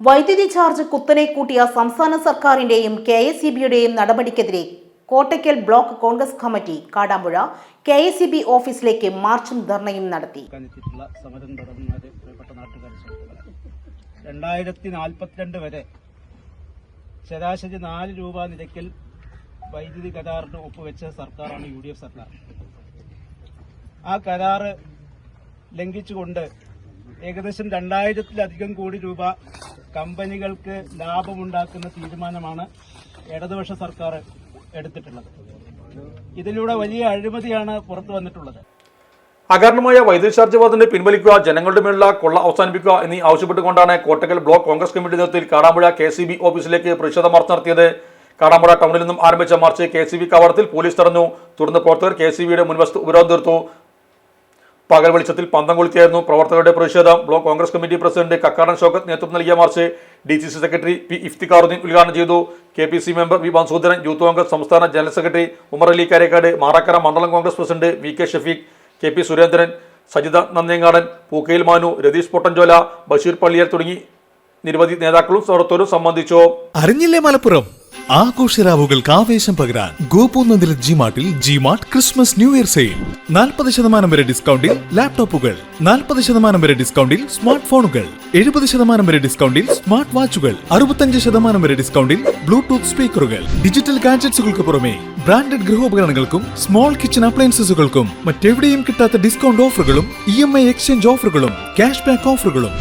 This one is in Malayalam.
വൈദ്യുതി ചാർജ് കുത്തനെ കൂട്ടിയ സംസ്ഥാന സർക്കാരിന്റെയും കെ എസ് ഇ ബിയുടെയും നടപടിക്കെതിരെ Kottakkal block Congress committee Kadampuzha K S E B ഓഫീസിലേക്ക് മാർച്ചും ധർണയും നടത്തി. രണ്ടായിരത്തി നാൽപ്പത്തിരണ്ട് വരെ ശരാശരി നാല് രൂപ നിരക്കിൽ വൈദ്യുതി കരാറിന് ഒപ്പുവെച്ച സർക്കാരാണ് യു ഡി എഫ് സർക്കാർ. ആ കരാറ് ലംഘിച്ചുകൊണ്ട് ഏകദേശം രണ്ടായിരത്തിലധികം കോടി രൂപ കമ്പനികൾക്ക് ലാഭമുണ്ടാക്കുന്ന തീരുമാനമാണ് ഇടതുപക്ഷ സർക്കാർ എടുത്തിട്ടുള്ളത്. ഇതിലൂടെ വലിയ അഴിമതിയാണ് പുറത്തു വന്നിട്ടുള്ളത്. അകാരണമായ വൈദ്യുതി ചാർജ് പിൻവലിക്കുക ജനങ്ങളുടെ മേലുള്ള കൊള്ള അവസാനിപ്പിക്കുക എന്നീ ആവശ്യപ്പെട്ടുകൊണ്ടാണ് കോട്ടക്കൽ ബ്ലോക്ക് കോൺഗ്രസ് കമ്മിറ്റി നേതൃത്വത്തിൽ കാടാമ്പുഴ കെ സി ബി ഓഫീസിലേക്ക് പ്രതിഷേധ മാർച്ച് നടത്തിയത്. കാടാമ്പുഴ ടൗണിൽ നിന്നും ആരംഭിച്ച മാർച്ച് കെ സി ബി കവാടത്തിൽ പോലീസ് തടഞ്ഞു. തുടർന്ന് പ്രവർത്തകർ കെ സി ബിയുടെ മുൻവശത്ത് ഉപരോധം തീർത്തു. പകൽ വെളിച്ചത്തിൽ പന്തം കൊളുത്തിയായിരുന്നു പ്രവർത്തകരുടെ പ്രതിഷേധം. Block Congress committee president Kakkadan Shoukath നേതൃത്വം നൽകിയ march D C C secretary P Iftikharuddin ഉദ്ഘാടനം ചെയ്തു. K P C member V Mansoodaran youth Congress സംസ്ഥാന ജനറൽ സെക്രട്ടറി ഉമർ അലി കാരേക്കാട് മാറാക്കര മണ്ഡലം Congress president V K Shafeeq K P Surendran Sajitha Nandiyangadan Pookkayil Manu Ratheesh Pottanchola Basheer Palliyar തുടങ്ങി നിരവധി നേതാക്കളും സ്വർത്തോരും സംബന്ധിച്ചു. അറിഞ്ഞില്ലേ മലപ്പുറം? ആഘോഷരാവുകൾക്ക് ആവേശം പകരാൻ ഗോപൂനന്ദിലെ ജിമാർട്ടിൽ G Mart Christmas new year sale നാൽപ്പത് ശതമാനം വരെ ഡിസ്കൗണ്ടിൽ ലാപ്ടോപ്പുകൾ നാൽപ്പത് ശതമാനം വരെ ഡിസ്കൗണ്ടിൽ സ്മാർട്ട് ഫോണുകൾ എഴുപത് ശതമാനം വരെ ഡിസ്കൗണ്ടിൽ സ്മാർട്ട് വാച്ചുകൾ അറുപത്തഞ്ച് ശതമാനം വരെ ഡിസ്കൗണ്ടിൽ ബ്ലൂടൂത്ത് സ്പീക്കറുകൾ ഡിജിറ്റൽ ഗാഡ്ജറ്റ്സുകൾക്ക് പുറമെ ബ്രാൻഡഡ് ഗൃഹോപകരണങ്ങൾക്കും സ്മോൾ കിച്ചൺ അപ്ലയൻസസുകൾക്കും മറ്റെവിടെയും കിട്ടാത്ത ഡിസ്കൗണ്ട് ഓഫറുകളും ഇ എക്സ്ചേഞ്ച് ഓഫറുകളും ക്യാഷ് ബാക്ക് ഓഫറുകളും